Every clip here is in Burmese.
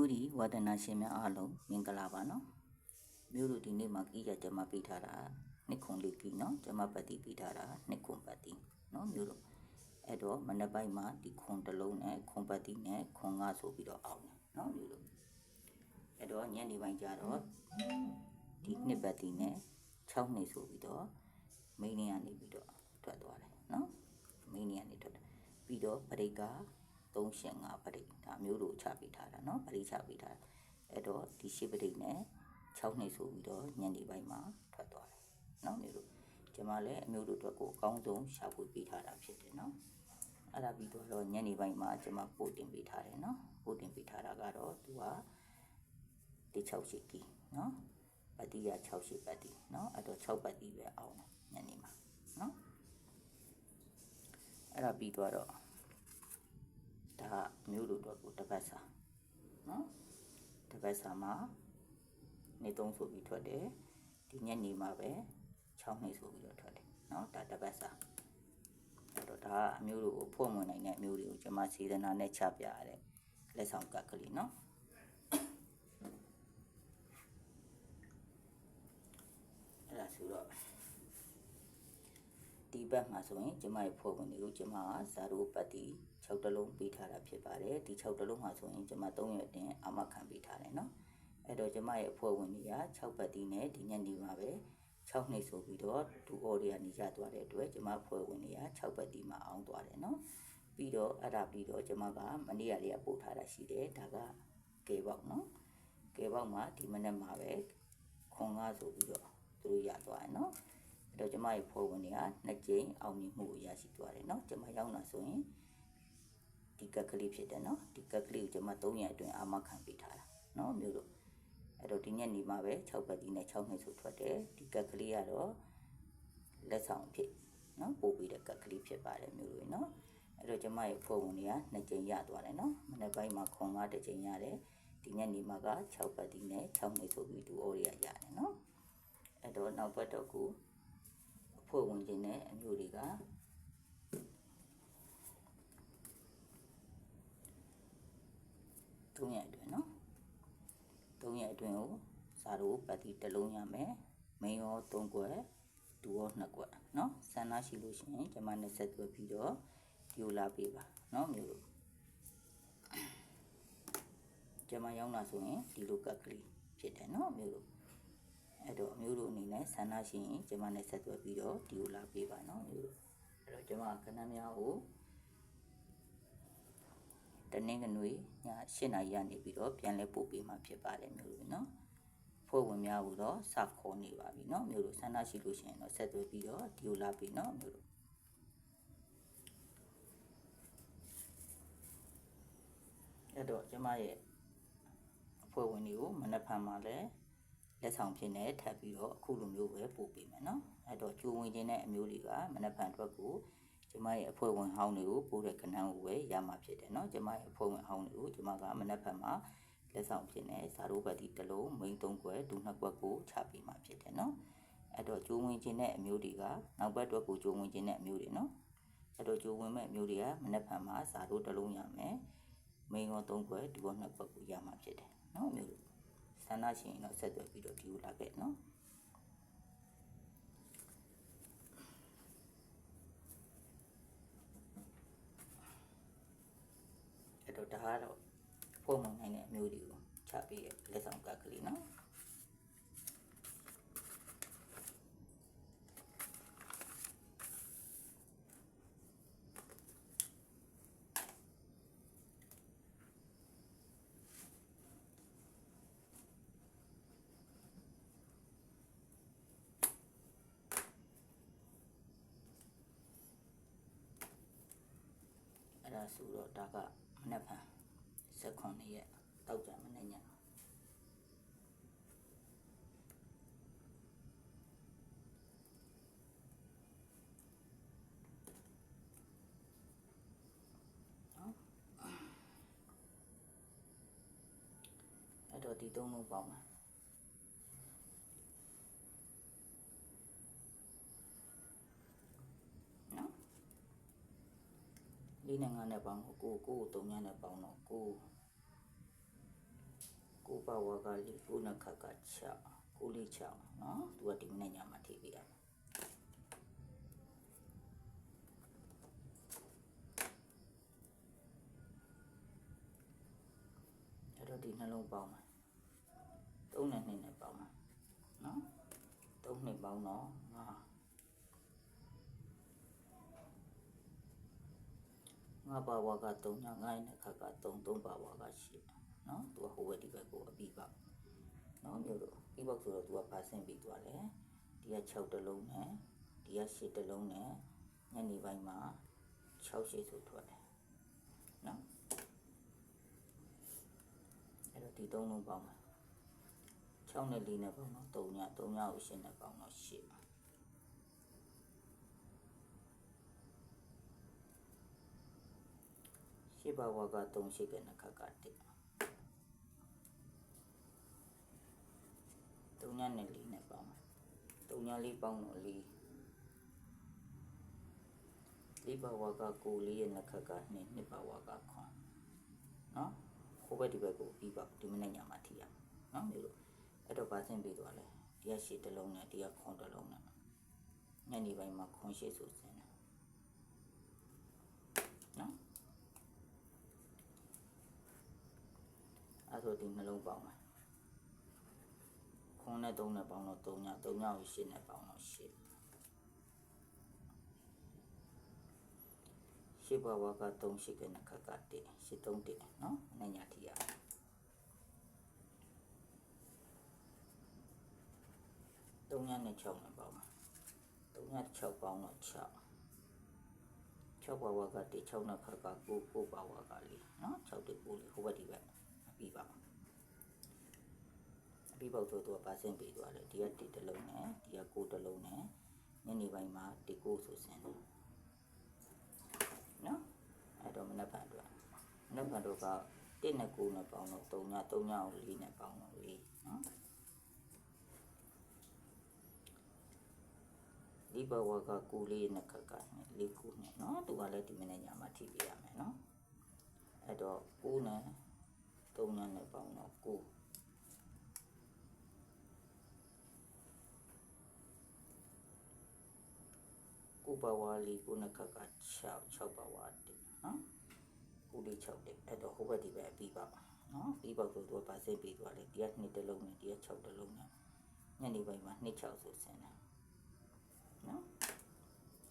တူဒီဝဒနာရှင်များအားလုံးမင်္ဂလာပါနော်မျိုးတို့ဒီနေ့မှာကြီးကြကျမပေးထားတာနှစ်ခွန်လေးကြီးနော်ကျမပတ်တိပေးထားတာနှစ်ခွန်ပတ်တိနော်မျိုးတို့အဲ့တော့မနေ့ပိုင်းမှာဒီခွန်တစ်လုံးနဲ့ခွန်ပတ်တိနဲ့ခွန်ငါဆိုပြီးတော့အောင်တယ်နော်မျိုးတို့အဲ့တော့ညနေပိုင်းကျတော့ဒီနှစ်ပတ်တိနဲ့6နှစ်ဆိုပြီးတော့မိန်းနေကနေပြီးတော့ထွက်သွားတယ်နော်မိန်းနေကနေထွက်တယ်ပြီးတော့ပရိက္ခ385ပရိဒါမျိုးတို့ချပေးထားတာเนาะပရိချပေးထားအဲ့တော့ဒီရှစ်ပရိနဲ့6နှစ်ဆိုပြီးတော့ညနေပိုင်းမှာထွက်သွားတယ်เนาะမျိုးတို့ကျမလည်းအမျိုးတို့အတွက်ကိုအကောင်းဆုံးရှာဖွေပေးထားတာဖြစ်တယ်เนาะအဲ့ဒါပြီးတော့ညနေပိုင်းမှာကျမပို့တင်ပေးထားတယ်เนาะပို့တင်ပေးထားတာကတော့သူကဒီ6ရှိကီเนาะပတိရ6ရှိပတိเนาะအဲ့တော့6ပတိပဲအောင်ညနေမှာเนาะအဲ့ဒါပြီးတော့ ဒါမျိုးတို့တော့ကိုတစ်ပတ်စာနော်တစ်ပတ်စာမှာနေသုံးဆိုပြီးထွက်တယ်ဒီညနေမှာပဲ6နှစ်ဆိုပြီးတော့ထွက်တယ်နော်ဒါတစ်ပတ်စာအဲ့တော့ဒါအမျိုးတို့ကိုဖွဲ့ဝင်နိုင်တဲ့အမျိုးတွေကိုကျွန်မစေတနာနဲ့ချပြရတဲ့လက်ဆောင်ကတ်ကလေးနော်အဲ့ဒါဆိုတော့ ဒီဘက်မှာဆိုရင်ကျမရဲ့ဖွဲ့ဝင်တွေကိုကျမကဇာရိုပတ်တီ6တလုံးပေးထားတာဖြစ်ပါတယ်ဒီ6တလုံးမှာဆိုရင်ကျမ3ရက်တင်အမခံပေးထားတယ်เนาะအဲ့တော့ကျမရဲ့အဖွဲ့ဝင်တွေက6ပတ်တီနဲ့ဒီညနေမှာပဲ6နှစ်ဆိုပြီးတော့ဒူအော်တွေကနေရသွားတဲ့အတွက်ကျမအဖွဲ့ဝင်တွေက6ပတ်တီမှာအောင်သွားတယ်เนาะပြီးတော့အဲ့ဒါပြီးတော့ကျမကမနေ့ကလေးကပို့ထားတာရှိတယ်ဒါကကေပေါက်เนาะကေပေါက်မှာဒီမနေ့မှာပဲခွန်ကားဆိုပြီးတော့သူတို့ရသွားတယ်เนาะအဲ့ တော့ကျမရဲ့ဖွဲ့ဝင်တွေကနှစ်ကြိမ်အောင်မြင်မှုကိုရရှိသွားတယ်เนาะကျမရောက်လာဆိုရင်ဒီကက်ကလေးဖြစ်တယ်เนาะဒီကက်ကလေးကိုကျမ3ရက်အတွင်းအာမခံပေးထားတာเนาะမျိုးတို့အဲ့တော့ဒီညနေမှာပဲ6ပတ်တီနဲ့6နှစ်ဆိုထွက်တယ်ဒီကက်ကလေးကတော့လက်ဆောင်ဖြစ်เนาะပို့ပြီးတဲ့ကက်ကလေးဖြစ်ပါတယ်မျိုးတို့เนาะအဲ့တော့ကျမရဲ့ဖွဲ့ဝင်တွေကနှစ်ကြိမ်ရသွားတယ်เนาะမနေ့ပိုင်းမှာခွန်ကားတစ်ကြိမ်ရတယ်ဒီညနေမှာက6ပတ်တီနဲ့6နှစ်ဆိုပြီးသူအိုရီရရတယ်เนาะအဲ့တော့နောက်ပတ်တော့ကိုအ ဖွဲ့ဝင်ခြင်းနဲ့အမျိုးတွေကတုံးရအတွင်းနော်တုံးရအတွင်းကိုစာတို့ပတ်တိတစ်လုံးရမယ်မင်းရော၃ကွယ်သူရော၂ကွယ်နော်ဆန္ဒရှိလို့ရှိရင်ကျွန်မနဲ့ဆက်သွယ်ပြီးတော့ဒီလိုလာပေးပါနော်မျိုးတို့ကျွန်မရောက်လာဆိုရင်ဒီလိုကတ်ကလေးဖြစ်တယ်နော်မျိုးတို့ အဲ့တော့အမျိုးတို့အနေနဲ့ဆန္ဒရှိရင်ကျွန်မနဲ့ဆက်သွယ်ပြီးတော့ဒီကိုလာပေးပါနော်အမျိုးတို့အဲ့တော့ကျွန်မခဏများကိုတနင်္ဂနွေည8နာရီကနေပြီးတော့ပြန်လဲပို့ပေးမှာဖြစ်ပါတယ်မျိုးတို့နော်ဖွဲ့ဝင်များကိုတော့စခေါ်နေပါပြီနော်မျိုးတို့ဆန္ဒရှိလို့ရှိရင်တော့ဆက်သွယ်ပြီးတော့ဒီကိုလာပေးနော်မျိုးတို့အဲ့တော့ကျမရဲ့အဖွဲ့ဝင်တွေကိုမနက်ဖြန်မှာလည်း လက်ဆောင်ဖြစ်နေထပ်ပြီးတော့အခုလိုမျိုးပဲပို့ပေးမယ်နော်အဲ့တော့ကျိုးဝင်ခြင်းတဲ့အမျိုးတွေကမနက်ဖြန်အတွက်ကိုကျမရဲ့အဖွဲ့ဝင်ဟောင်းတွေကိုပို့တဲ့ကဏ္ဍကိုပဲရမှာဖြစ်တယ်နော်ကျမရဲ့အဖွဲ့ဝင်ဟောင်းတွေကိုကျမကမနက်ဖြန်မှာလက်ဆောင်ဖြစ်နေဇာရိုပတ်တိတလုံး main 3ကွယ်ဒူ2ကွက်ကိုချပေးမှာဖြစ်တယ်နော်အဲ့တော့ကျိုးဝင်ခြင်းတဲ့အမျိုးတွေကနောက်ဘက်အတွက်ကိုကျိုးဝင်ခြင်းတဲ့အမျိုးတွေနော်အဲ့တော့ကျိုးဝင်မဲ့မျိုးတွေကမနက်ဖြန်မှာဇာရိုတလုံးရမယ် main 3ကွယ်ဒူ2ကွက်ကိုရမှာဖြစ်တယ်နော်အမျိုးတွေ ဆန္ဒရှိရင်တော့ဆက်သွယ်ပြီးတော့ဒီကိုလာခဲ့နော်အဲ့တော့ဒါကတော့ပုံမှန်နိုင်တဲ့အမျိုးတွေကိုချပေးတဲ့လက်ဆောင်ကကလေးနော် ဆိုတော့ဒါကမနေ့က18ရက်တောက်ကြမနေ့ညနော်အဲ့တော့ဒီသုံးလုံးပေါင်းပါနော် လေးနဲ့ငါးနဲ့ပေါင်းကိုကိုကိုကိုသုံးညနဲ့ပေါင်းတော့ကိုကိုပါဝါကလေးကိုနခက6ကိုလေး6နော်သူကဒီမနေ့ညမှာထိပေးရမယ်အဲ့တော့ဒီနှလုံးပေါင်းမှာ3နဲ့2နဲ့ပေါင်းမှာနော်3နှစ်ပေါင်းတော့5 ငါပါဝါက3ညငါ့ရဲ့ခါက3 3ပါဝါကရှိနော်သူကဟိုဘက်ဒီဘက်ကိုအပြီးပါနော်မျိုးတို့ပြီးပေါက်ဆိုတော့သူကပါဆင့်ပြီးသွားတယ်ဒီက6တလုံးနဲ့ဒီက7တလုံးနဲ့ညနေပိုင်းမှာ6ရှိဆိုထွက်တယ်နော်အဲ့တော့ဒီ3လုံးပေါင်းမှာ6နဲ့4နဲ့ပေါင်းတော့3ည3ညကို8နဲ့ပေါင်းတော့8ပါ ရှိပါဝါက3ရှိကနခက1 3ညနဲ့4နဲ့ပေါင်းမှာ3ညလေးပေါင်းတော့4 4ပါဝါက9လေးရဲ့နခက2 2ပါဝါကခွန်နော်ဟိုဘက်ဒီဘက်ကိုပြီးပါဒီမနေ့ညမှာထိရအောင်နော်မျိုးလို့အဲ့တော့ပါဆင်းပြီးသွားလဲဒီကရှစ်တစ်လုံးနဲ့ဒီကခွန်တစ်လုံးနဲ့ညနေပိုင်းမှာခွန်ရှစ်ဆိုစင်းတယ်နော် အဲ့ဆိုဒီနှလုံးပေါင်းပါခွန်နဲ့3နဲ့ပေါင်းတော့3ည3ညကို8နဲ့ပေါင်းတော့8ရှစ်ဘဝက3ရှိကနခက1ရှစ်3 1နော်အနညာထီရ3ညနဲ့6နဲ့ပေါင်းပါ3ည6ပေါင်းတော့6 6ဘဝက1 6နခက9 9ဘဝကလေးနော်6တ9လေးဟိုဘက်ဒီဘက် ပြီးပါအပြီးပေါက်ဆိုတော့ပါစင်ပြီးသွားတယ်ဒီက1တစ်လုံးနဲ့ဒီက9တစ်လုံးနဲ့ညနေပိုင်းမှာ1 9ဆိုစင်တယ်နော်အဲ့တော့မနက်ဖြန်အတွက်မနက်ဖြန်တို့က1နဲ့9နဲ့ပေါင်းတော့3ည3ညကို4နဲ့ပေါင်းတော့4နော်ဒီဘဝကကူလေးနဲ့ခက်ခက်နဲ့လေးခုနဲ့နော်သူကလည်းဒီမနေ့ညမှာထိပြရမယ်နော်အဲ့တော့9နဲ့ 3ညနဲ့ပေါင်းတော့9ကိုပါဝါလီကိုနခက6 6ပါဝါတိနော်ကိုလေး6တိအဲ့တော့ဟိုဘက်ဒီဘက်ပြီးပါနော်ပြီးပါဆိုတော့ပါစိတ်ပြီးသွားလေဒီက2တလုံးနဲ့ဒီက6တလုံးနဲ့ညနေပိုင်းမှာ2 6ဆိုဆင်းတယ်နော်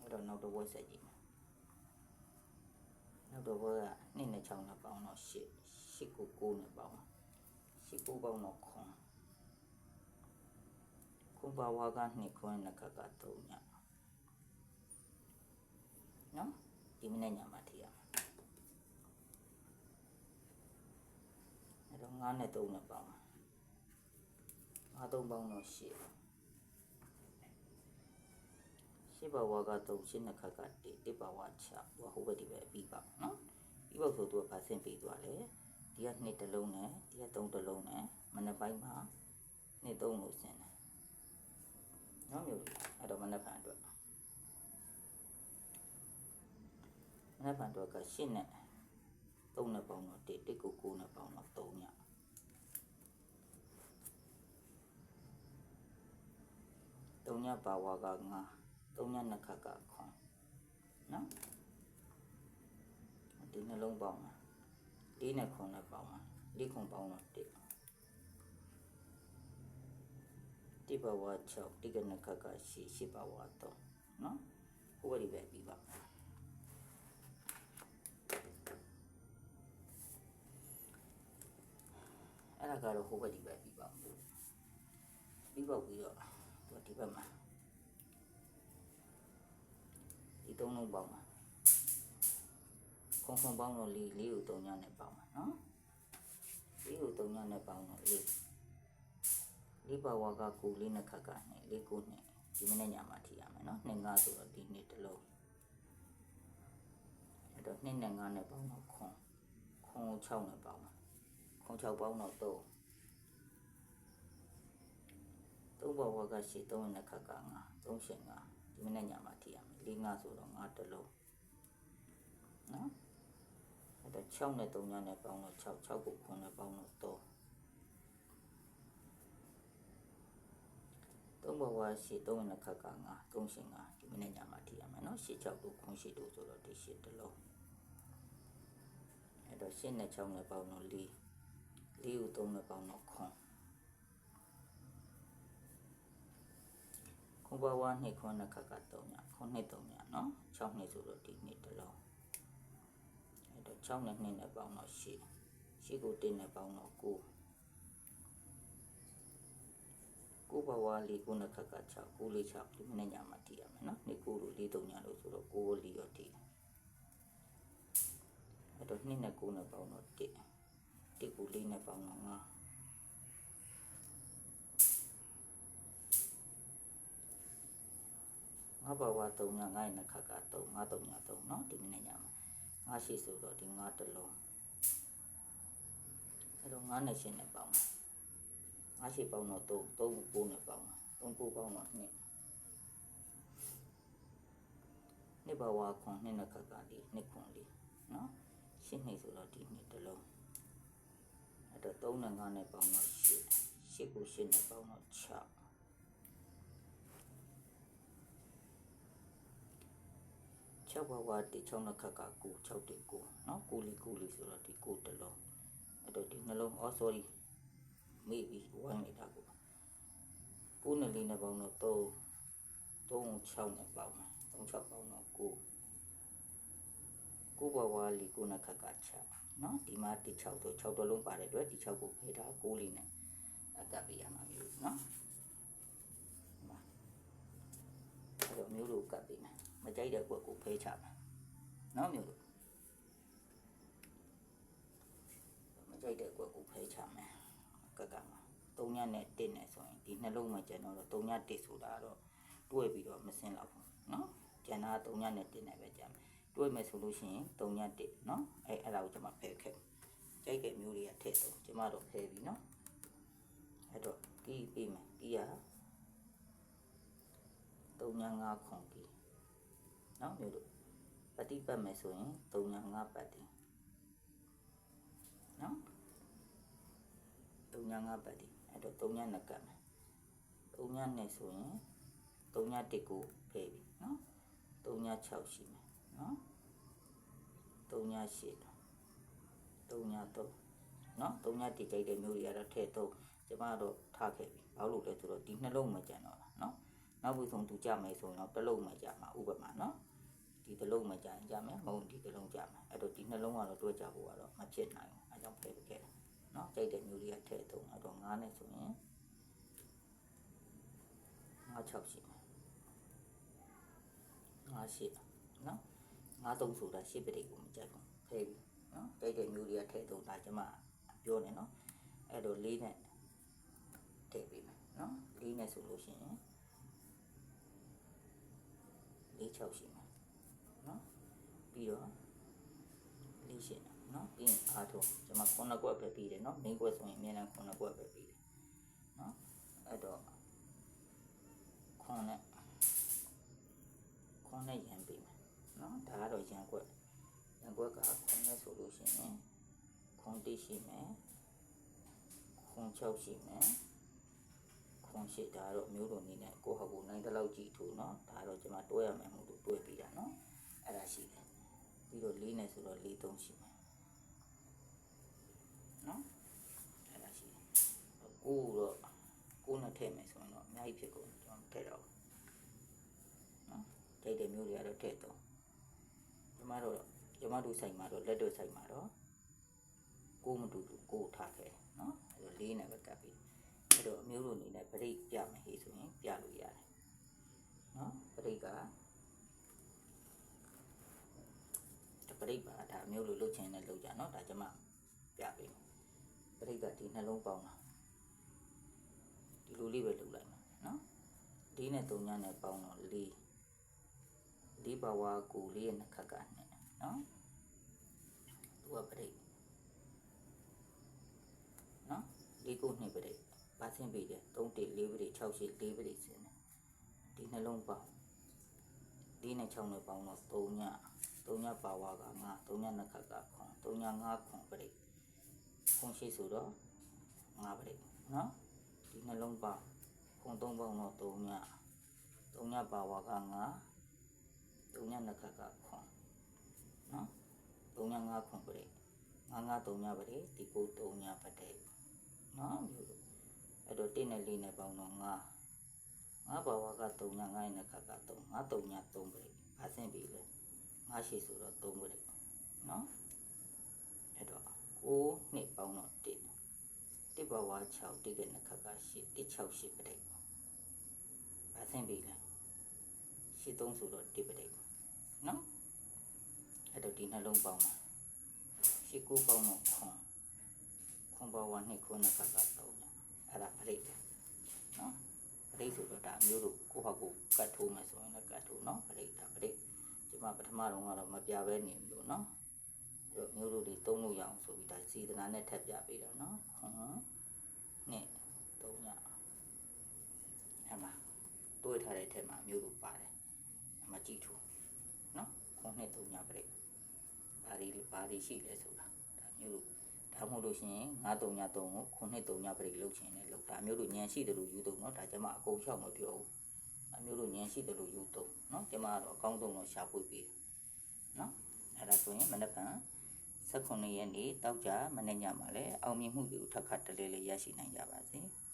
အဲ့တော့နောက်တော့ဝက်ဆက်ကြည့်မယ်နောက်တော့ဘက2နဲ့6နဲ့ပေါင်းတော့8 8ကို9နဲ့ပေါင်း8ကိုပေါင်းတော့ခွန်ခွန်ပါဝါက2ခွန်နခက3ညနော်ဒီမနေ့ညမှာထည့်ရမှာအဲ့တော့9နဲ့3နဲ့ပေါင်း9 3ပေါင်းတော့8ရှစ်ဘဝက3ရှင်းနှစ်ခါက1တစ်ဘဝ6ဟိုဟိုဘက်ဒီဘက်ပြီးပါနော်ပြီးပါဆိုသူကဗာဆင့်ပြီးသွားတယ် ဒီက2တလုံးနဲ့ဒီက3တလုံးနဲ့မနက်ပိုင်းမှာ2 3လို့ဆင်းတယ်နော်မျိုးအဲ့တော့မနက်ဖြန်အတွက်မနက်ဖြန်အတွက်ကရှင်းနဲ့3နဲ့ပေါင်းတော့1တစ်ကို9နဲ့ပေါင်းတော့3ည3ညပါဝါက9 3ညနှစ်ခါကခွန်နော်ဒီနှလုံးပေါင်းမှာ ၄နဲ့ခွန်နဲ့ပေါင်းမှာ၄ခွန်ပေါင်းတော့1တိဘဝ6တိကနခကရှိရှိဘဝ3နော်ဟိုဘက်ဒီပဲပြီးပါအဲ့ဒါကတော့ဟိုဘက်ဒီပဲပြီးပါပြီးပေါက်ပြီးတော့သူဒီဘက်မှာဒီသုံးလုံးပေါင်းမှာ ခွန်ခွန်ပေါင်းတော့လေးလေးကိုသုံးညနဲ့ပေါင်းမှာနော်လေးကိုသုံးညနဲ့ပေါင်းတော့လေးလေးပါဝါကကိုလေးနှစ်ခါကနဲ့လေးကိုနဲ့ဒီမနေ့ညမှာထိရမယ်နော်နှစ်ငါဆိုတော့ဒီနေ့တစ်လုံးအဲ့တော့နှစ်နဲ့ငါနဲ့ပေါင်းတော့ခွန်ခွန်6နဲ့ပေါင်းမှာခွန်6ပေါင်းတော့3သုံးဘဝကရှိသုံးနှစ်ခါကငါသုံးရှင်ငါဒီမနေ့ညမှာထိရမယ်လေးငါဆိုတော့ငါတစ်လုံးနော် အတွက်6နဲ့3ညနဲ့ပေါင်းတော့6 6ကို9နဲ့ပေါင်းတော့3 3ဘဝရှိ3နဲ့ခက်က9 3ရှင်9ဒီမနေ့ညမှာထိရမယ်နော်6 6တို့9 8တို့ဆိုတော့ဒီ8တလုံးအဲ့တော့8နဲ့6နဲ့ပေါင်းတော့4 4ကို3နဲ့ပေါင်းတော့9ခုဘဝနှစ်ခွန်းနှစ်ခါက3ညခုနှစ်3ညเนาะ6နှစ်ဆိုတော့ဒီနှစ်တစ်လုံး အဲ့တော့6နဲ့2နဲ့ပေါင်းတော့8 8ကို1နဲ့ပေါင်းတော့9ကိုဘဝလေးကိုနှစ်ခက်က6ကိုလေး6ဒီမနေ့ညမှာတည်ရမယ်နော်နေ့ကိုလိုလေး3ညလို့ဆိုတော့ကိုလေးရောတည်အဲ့တော့2နဲ့9နဲ့ပေါင်းတော့1 1ကိုလေးနဲ့ပေါင်းတော့9ငါဘဝ3ည9နှစ်ခက်က3 5 3ည3เนาะဒီမနေ့ညမှာ ငါရှိဆိုတော့ဒီငါတလုံးအဲ့တော့ငါနဲ့ရှင်နဲ့ပေါင်းငါရှိပေါင်းတော့သုံးသုံးကိုနဲ့ပေါင်းသုံးကိုပေါင်းတော့နှစ်နှစ်ဘဝခွန်နှစ်နှစ်ခက်ကလေးနှစ်ခွန်လေးနော်ရှင်းနေဆိုတော့ဒီနှစ်တလုံးအဲ့တော့3နဲ့5နဲ့ပေါင်းတော့8 8ကို8နဲ့ပေါင်းတော့6 6ဘာဝတိ6နှစ်ခက်က9 6တိ9နော်9လေး9လေးဆိုတော့ဒီ9တလုံးအဲ့တော့ဒီနှလုံး oh sorry မေ့ပြီဝိုင်းနေတာကို9နဲ့လေးနဲ့ပေါင်းတော့3 3 6နဲ့ပေါင်းမှာ3 6ပေါင်းတော့9 9ဘာဝလေး9နှစ်ခက်က6နော်ဒီမှာတိ6ဆို6တလုံးပါတဲ့အတွက်ဒီ6ကိုဖယ်ထား9လေးနဲ့အကပ်ပေးရမှာမျိုးနော်အဲ့တော့မျိုးလို့ကပ်ပေးမယ် မကြိုက်တဲ့ကွက်ကိုဖဲချမယ်နော်မျိုးလို့မကြိုက်တဲ့ကွက်ကိုဖဲချမယ်ကက်ကမှာ3ညနဲ့1နဲ့ဆိုရင်ဒီနှလုံးမှာကျန်တော့3ည1ဆိုတာတော့တွဲပြီးတော့မစင်းတော့ဘူးနော်ကျန်တာ3ညနဲ့1နဲ့ပဲကျန်မယ်တွဲမယ်ဆိုလို့ရှိရင်3ည1နော်အဲအဲ့ဒါကိုကျွန်မဖဲခဲ့ကြိုက်တဲ့မျိုးတွေကထည့်တော့ကျွန်မတော့ဖဲပြီနော်အဲ့တော့ကီးပေးမယ်ကီးရ3ည5ခွန်ကီး နော်မျိုးတို့ပฏิပတ်မယ်ဆိုရင်3ည5ပတ်တယ်နော်3ည5ပတ်တယ်အဲ့တော့3ည2ကတ်မယ်3ညနဲ့ဆိုရင်3ည1ကိုဖယ်ပြီနော်3ည6ရှိမယ်နော်3ည8 3ည3နော်3ည1ကြိုက်တဲ့မျိုးတွေကတော့ထည့်တော့ကျမတို့ထားခဲ့ပြီဘာလို့လဲဆိုတော့ဒီနှလုံးမကြံတော့တာနော်နောက်ပြီးဆုံးသူကြမယ်ဆိုရင်တော့တစ်လုံးမကြမှာဥပမာနော်ဒီတစ် လုံးမကြရင်ကြမယ်မဟုတ်ဒီတစ်လုံးကြမယ်အဲ့တော့ဒီနှလုံးကတော့တွဲကြဖို့ကတော့မဖြစ်နိုင်ဘူးအဲကြောင့်ဖယ်ပေးခဲ့တာနော်ကြိုက်တဲ့မျိုးတွေကထည့်သုံးအဲ့တော့9နဲ့ဆိုရင်9 6ရှိမယ်9ရှိနော်9 3ဆိုတာရှစ်ပရိတ်ကိုမကြိုက်ဘူးဖယ်ပြီနော်ကြိုက်တဲ့မျိုးတွေကထည့်သုံးတာကျမပြောနေနော်အဲ့တော့၄နဲ့ထည့်ပေးမယ်နော်၄နဲ့ဆိုလို့ရှိရင်၄6ရှိမယ်နော် ပြီးတော့လေးရှင်းနော်ပြီးရင်အားထုတ်ကျွန်မ9ကွက်ပဲပြီးတယ်နော်9ကွက်ဆိုရင်အများနဲ့9ကွက်ပဲပြီးတယ်နော်အဲ့တော့9နဲ့9နဲ့ရန်ပြီးမယ်နော်ဒါကတော့ရန်ကွက်ရန်ကွက်က9နဲ့ဆိုလို့ရှိရင်9တိရှိမယ်9 6ရှိမယ်ခွန်ရှိဒါတော့မျိုးတော်နေနဲ့ကိုဟောက်ကိုနိုင်တဲ့လောက်ကြည့်ထို့နော်ဒါတော့ကျွန်မတွဲရမယ်မို့လို့တွဲပြီးတာနော်အဲ့ဒါရှိတယ် ပြီးတော့၄နဲ့ဆိုတော့၄၃ရှိမယ်နော်အဲ့ဒါရှိတယ်ကိုတော့ကိုနဲ့ထည့်မယ်ဆိုရင်တော့အများကြီးဖြစ်ကုန်ကျွန်တော်ထည့်တော့နော်ကြိုက်တဲ့မျိုးတွေကတော့ထည့်တော့ကျမတို့ကျမတို့ဆိုင်မှာတော့လက်တို့ဆိုင်မှာတော့ကိုမတူဘူးကိုထားခဲ့နော်အဲ့တော့၄နဲ့ပဲကပ်ပြီးအဲ့တော့အမျိုးတို့အနေနဲ့ဗရိတ်ပြမယ်ဟေးဆိုရင်ပြလို့ရတယ်နော်ဗရိတ်က ပရိတ်ပါဒါအမျိုးလိုလှုပ်ချင်တဲ့လှုပ်ကြနော်ဒါကျမပြပေးပရိတ်ကဒီနှလုံးပေါင်းတာဒီလိုလေးပဲလှုပ်လိုက်မှာနော်၄နဲ့၃ညနဲ့ပေါင်းတော့၄၄ပါဝါကို၄ရဲ့နှစ်ခက်ကနဲ့နော်သူကပရိတ်နော်၄ကိုနှစ်ပရိတ်ပါဆင်းပေးတယ်3တိ4ပရိ6ရှိ4ပရိဆင်းတယ်ဒီနှလုံးပေါင်း4နဲ့6နဲ့ပေါင်းတော့3ည 3ညပါဝါက9 3ညနှစ်ခက်ကခွန်3ည9ခွန်ပရိခွန်ရှိဆိုတော့9ပရိနော်ဒီနှလုံးပေါင်းခွခွန်သုံးပေါင်းတော့3ည3ညပါဝါက9 3ညနှစ်ခါကခွန်နော်3ည5ခွန်ပရိ9 9 3ညပရိဒီကို3ညပတိနော်မျိုးလို့အဲ့တော့1နဲ့4နဲ့ပေါင်းတော့9 9ပါဝါက3ည9နဲ့ခါက3 9 3ည3ပရိဘာဆင့်ပြီလဲ 9ရှိဆိုတော့3ပရိနော်အဲ့တော့9နှစ်ပေါင်းတော့1တိဘဝ6တိကနခက8တိ6 8ပရိဘာဆင့်ပြီလဲရှိ3ဆိုတော့1ပရိနော်အဲ့တော့ဒီနှလုံးပေါင်းမှာရှိ9ပေါင်းတော့ခွန်ခွန်ဘဝ2ခွန်နခက3ညအဲ့ဒါပရိနော်ပရိဆိုတော့ဒါမျိုးတို့ကိုယ့်ဟာကိုယ်ကတ်ထိုးမယ်ဆိုရင်လည်းကတ်ထိုးနော်ပရိဒါပရိ ဒီမှာပထမတော့ကတော့မပြဘဲနေဘူးလို့နော်တို့မျိုးတို့တွေတုံးလို့ရအောင်ဆိုပြီးဒါစီဒနာနဲ့ထပ်ပြပေးတော့နော်ဟွန်းနဲ့တုံးရအမတွေးထားတဲ့ထဲမှာမျိုးတို့ပါတယ်အမကြည့်ထူနော်ခွန်နဲ့တုံးရပြိဘာဒီဘာဒီရှိလဲဆိုတာဒါမျိုးတို့ဒါမှမဟုတ်လို့ရှိရင်9တုံည3ကိုခွန်နဲ့တုံညပြိလုတ်ချင်တယ်လို့ဒါမျိုးတို့ညံရှိတယ်လို့ယူတုံနော်ဒါကျမအကုန်ဖြောက်မပြောဘူး အမျိုးတို့ညံရှိတယ်လို့ယူတုံနော်ကျမကတော့အကောင်းဆုံးတော့ရှာဖွေပေးနော်အဲ့ဒါဆိုရင်မနေ့က18ရက်နေ့တောက်ကြမနေ့ညမှာလည်းအောင်မြင်မှုတွေကိုထပ်ခါတလဲလဲရရှိနိုင်ကြပါစေ။